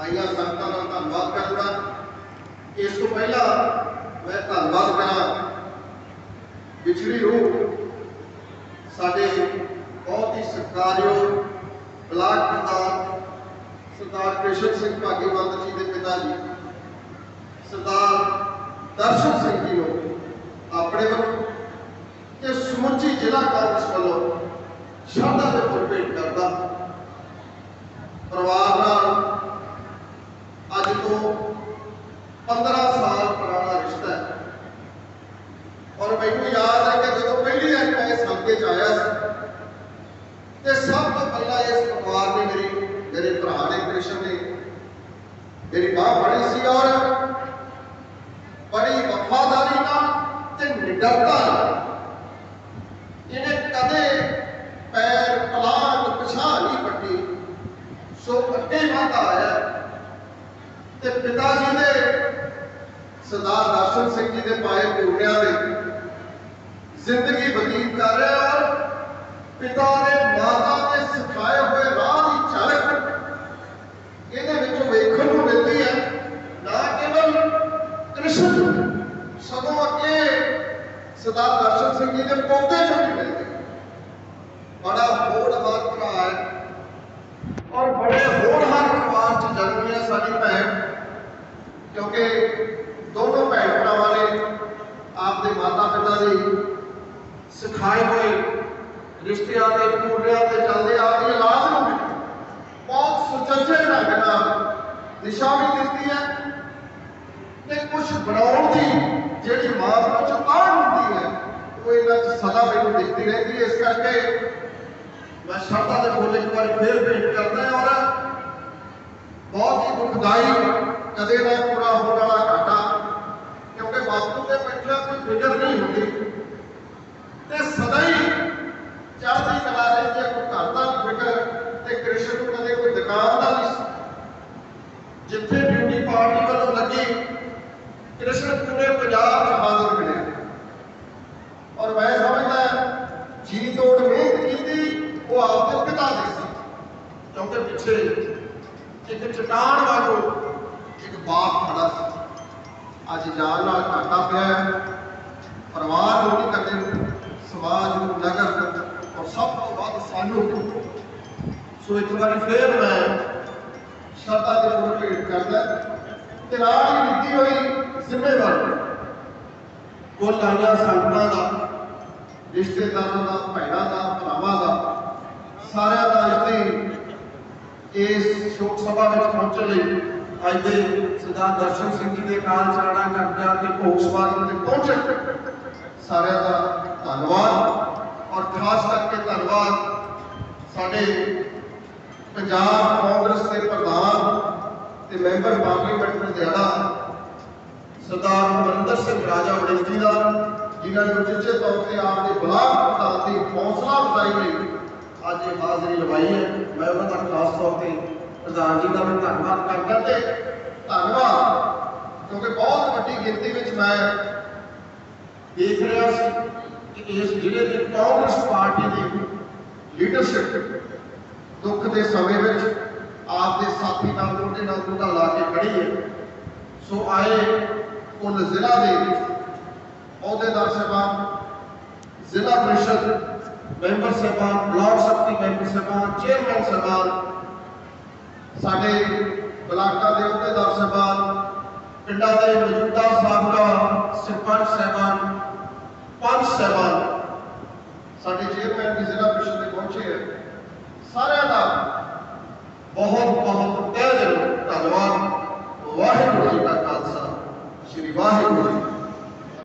ਆਈਆਂ ਸੰਗਤਾਂ ਦਾ ਧੰਨਵਾਦ ਕਰਦਾ। ਇਸ ਤੋਂ ਪਹਿਲਾਂ ਮੈਂ ਧੰਨਵਾਦ ਕਰਾਂ। ਵਿਛੜੀ ਰੂਹ ਸਾਡੇ ਬਹੁਤ ਹੀ ਸਤਿਕਾਰਯੋਗ ਬਲਾਕ ਪ੍ਰਧਾਨ ਸਰਦਾਰ ਕ੍ਰਿਸ਼ਨ ਸਿੰਘ ਭਾਗੀਵੰਤ ਜੀ ਦੇ ਪਿਤਾ ਜੀ, ਸਰਦਾਰ ਦਰਸ਼ਨ ਸਿੰਘ ਜੀ ਨੂੰ ਆਪਣੇ ਵੱਲੋਂ ਤੇ ਸਮੁੱਚੀ ਜ਼ਿਲ੍ਹਾ ਕਾਂਗਰਸ ਵੱਲੋਂ ਸ਼ਰਧਾ ਦੇ ਫੁੱਲ ਭੇਟ ਕਰਦਾ। ਪਰਿਵਾਰ 15 ਸਾਲ ਪੁਰਾਣਾ ਰਿਸ਼ਤਾ ਹੈ ਔਰ ਮੈਨੂੰ ਯਾਦ ਹੈ ਕਿ ਜਦੋਂ ਪਹਿਲੀ ਵਾਰ ਮੈਂ ਇਸ ਹਲਕੇ 'ਚ ਆਇਆ ਸੀ ਤੇ ਸਭ ਤੋਂ ਪਹਿਲਾਂ ਇਸ ਪਰਿਵਾਰ ਨੇ ਮੇਰੀ ਮੇਰੇ ਭਰਾ ਨੇ ਕ੍ਰਿਸ਼ਨ ਨੇ ਮੇਰੀ ਬਾਹ ਫੜੀ ਸੀ ਔਰ ਬੜੀ ਵਫਾਦਾਰੀ ਨਾਲ ਤੇ ਨਿਡਰਤਾ ਨਾਲ ਇਹਨੇ ਕਦੇ ਪੈਰ ਪਲਾਂਗ ਪਛਾਣ ਨਹੀਂ ਪੱਟੀ ਸੋ ਅੱਗੇ ਵਧਦਾ ਆਇਆ ਤੇ ਪਿਤਾ ਜੀ ਦੇ ਸਰਦਾਰ ਦਰਸ਼ਨ ਸਿੰਘ ਜੀ ਦੇ ਪਾਏ ਪੂਰਨਿਆਂ ਦੇ ਜ਼ਿੰਦਗੀ ਬਤੀਤ ਕਰ ਰਿਹਾ ਔਰ ਪਿਤਾ ਨੇ ਮਾਤਾ ਦੇ ਸਿਖਾਏ ਹੋਏ ਰਾਹ ਦੀ ਝਲਕ ਇਹਦੇ ਵਿੱਚੋਂ ਵੇਖਣ ਨੂੰ ਮਿਲਦੀ ਹੈ। ਨਾ ਕੇਵਲ ਕ੍ਰਿਸ਼ਨ, ਸਗੋਂ ਅੱਗੇ ਸਰਦਾਰ ਦਰਸ਼ਨ ਸਿੰਘ ਜੀ ਦੇ ਪੌਦੇ ਚੋਂ ਵੀ ਬੜਾ ਬੋੜ ਬੜਾ ਭਰਾ ਹੈ ਔਰ ਬੜੇ ਹੋਣਹਾਰ ਪਰਿਵਾਰ ਚ ਜਨਮੀ ਹੈ ਸਾਡੀ ਭੈਣ ਕਿਉਂਕਿ ਦੋਨੋਂ ਭੈਣ ਭਰਾਵਾਂ ਨੇ ਆਪਦੇ ਮਾਤਾ ਪਿਤਾ ਦੀ ਸਿਖਾਏ ਹੋਏ ਰਿਸ਼ਤਿਆਂ ਦੇ ਪੂਰਿਆਂ ਤੇ ਚੱਲਦੇ ਆਪਦੀ ਇਲਾਜ ਨੂੰ ਵੀ ਬਹੁਤ ਸੁਚੱਜੇ ਢੰਗ ਨਾਲ ਦਿਸ਼ਾ ਵੀ ਦਿੱਤੀ ਹੈ ਤੇ ਕੁਝ ਬਣਾਉਣ ਦੀ ਜਿਹੜੀ ਮਾਂ ਪਿਓ ਚ ਆਹ ਹੁੰਦੀ ਹੈ, ਉਹ ਇਹਨਾਂ ਚ ਸਦਾ ਮੈਨੂੰ ਦਿਖਦੀ ਰਹਿੰਦੀ ਹੈ। ਇਸ ਕਰਕੇ ਮੈਂ ਸ਼ਰਧਾ ਦੇ ਫੁੱਲ ਇੱਕ ਵਾਰ ਫੇਰ ਭੇਟ ਕਰਦਾ ਹਾਂ ਔਰ ਬਹੁਤ ਹੀ ਦੁਖਦਾਈ ਕਦੇ ਨਾ ਪੂਰਾ ਹੋਣ ਕ੍ਰਿਸ਼ਨ ਪੂਰੇ ਪੰਜਾਬ 'ਚ ਹਾਜ਼ਰ ਮਿਲਿਆ ਔਰ ਮੈਂ ਸਮਝਦਾ ਜੀ ਤੋੜ ਮਿਹਨਤ ਕੀਤੀ, ਉਹ ਆਪਦੇ ਪਿਤਾ ਦੀ ਸੀ। ਕਿਉਂਕਿ ਪਿੱਛੇ ਇੱਕ ਚਟਾਨ ਵਾਂਗੂ ਇੱਕ ਬਾਪ ਖੜਾ ਸੀ। ਅੱਜ ਜਾਨ ਨਾਲ ਘਾਟਾ ਪਿਆ ਪਰਿਵਾਰ ਨੂੰ ਨਹੀਂ ਕਰਦੇ ਸਮਾਜ ਨੂੰ ਨਗਰ ਔਰ ਸਭ ਤੋਂ ਵੱਧ ਸਾਨੂੰ ਸੋ ਇੱਕ ਵਾਰੀ ਫੇਰ ਮੈਂ ਸ਼ਰਧਾ ਦੇ ਫੁੱਲ ਭੇਟ ਕਰਦਾ ਤੇ ਨਾਲ ਦਿੱਤੀ ਹੋਈ ਜ਼ਿੰਮੇਵਾਰੀ ਕੁੱਲ ਆਈਆਂ ਸੰਗਤਾਂ ਦਾ, ਰਿਸ਼ਤੇਦਾਰਾਂ ਦਾ, ਭੈਣਾਂ ਦਾ, ਭਰਾਵਾਂ ਦਾ, ਸਾਰਿਆਂ ਦਾ ਇੱਥੇ ਇਸ ਸ਼ੋਕ ਸਭਾ ਵਿੱਚ ਪਹੁੰਚਣ ਲਈ ਅੱਜ ਦੇ ਸਰਦਾਰ ਦਰਸ਼ਨ ਸਿੰਘ ਜੀ ਦੇ ਕਾਲ ਚਰਣਾ ਕਰਦਿਆਂ ਤੇ ਭੋਗ ਸਮਾਗਮ ਤੇ ਪਹੁੰਚਣ। ਸਾਰਿਆਂ ਦਾ ਧੰਨਵਾਦ ਔਰ ਖਾਸ ਕਰਕੇ ਧੰਨਵਾਦ ਸਾਡੇ ਪੰਜਾਬ ਕਾਂਗਰਸ ਦੇ ਪ੍ਰਧਾਨ ਤੇ ਮੈਂਬਰ ਪਾਰਲੀਮੈਂਟ ਲੁਧਿਆਣਾ ਸਰਦਾਰ ਅਮਰਿੰਦਰ ਸਿੰਘ ਰਾਜਾ ਵੜਿੰਗ ਜੀ ਦਾ, ਜਿਨ੍ਹਾਂ ਨੇ ਉਚੇਚੇ ਤੌਰ ਤੇ ਆਪ ਦੇ ਬਲਾਕ ਪ੍ਰਧਾਨ ਦੀ ਹੌਸਲਾ ਅਫਜ਼ਾਈ ਲਈ ਅੱਜ ਇਹ ਹਾਜ਼ਰੀ ਲਵਾਈ ਹੈ। ਮੈਂ ਉਹਨਾਂ ਦਾ ਖਾਸ ਤੌਰ ਤੇ ਪ੍ਰਧਾਨ ਜੀ ਦਾ ਮੈਂ ਧੰਨਵਾਦ ਕਰਦਾ ਤੇ ਧੰਨਵਾਦ, ਕਿਉਂਕਿ ਬਹੁਤ ਵੱਡੀ ਗਿਣਤੀ ਵਿੱਚ ਮੈਂ ਦੇਖ ਰਿਹਾ ਸੀ ਕਿ ਇਸ ਜ਼ਿਲ੍ਹੇ ਦੇ ਕਾਂਗਰਸ ਪਾਰਟੀ ਦੀ ਲੀਡਰਸ਼ਿਪ ਦੁੱਖ ਦੇ ਸਮੇਂ ਵਿੱਚ ਆਪ ਦੇ ਸਾਥੀ ਨਾਲ ਮੋਢੇ ਨਾਲ ਮੋਢਾ ਲਾ ਕੇ ਖੜੀ ਹੈ। ਸੋ ਆਏ ਕੁੱਲ ਜ਼ਿਲ੍ਹਾ ਦੇ ਅਹੁਦੇਦਾਰ ਸਾਹਿਬਾਨ, ਜ਼ਿਲ੍ਹਾ ਪ੍ਰੀਸ਼ਦ ਮੈਂਬਰ ਸਾਹਿਬਾਨ, ਬਲਾਕ ਸ਼ਕਤੀ ਮੈਂਬਰ ਸਾਹਿਬਾਨ, ਚੇਅਰਮੈਨ ਸਾਹਿਬਾਨ, ਸਾਡੇ ਬਲਾਕਾਂ ਦੇ ਅਹੁਦੇਦਾਰ ਸਾਹਿਬਾਨ, ਪਿੰਡਾਂ ਦੇ ਮੌਜੂਦਾ ਸਾਬਕਾ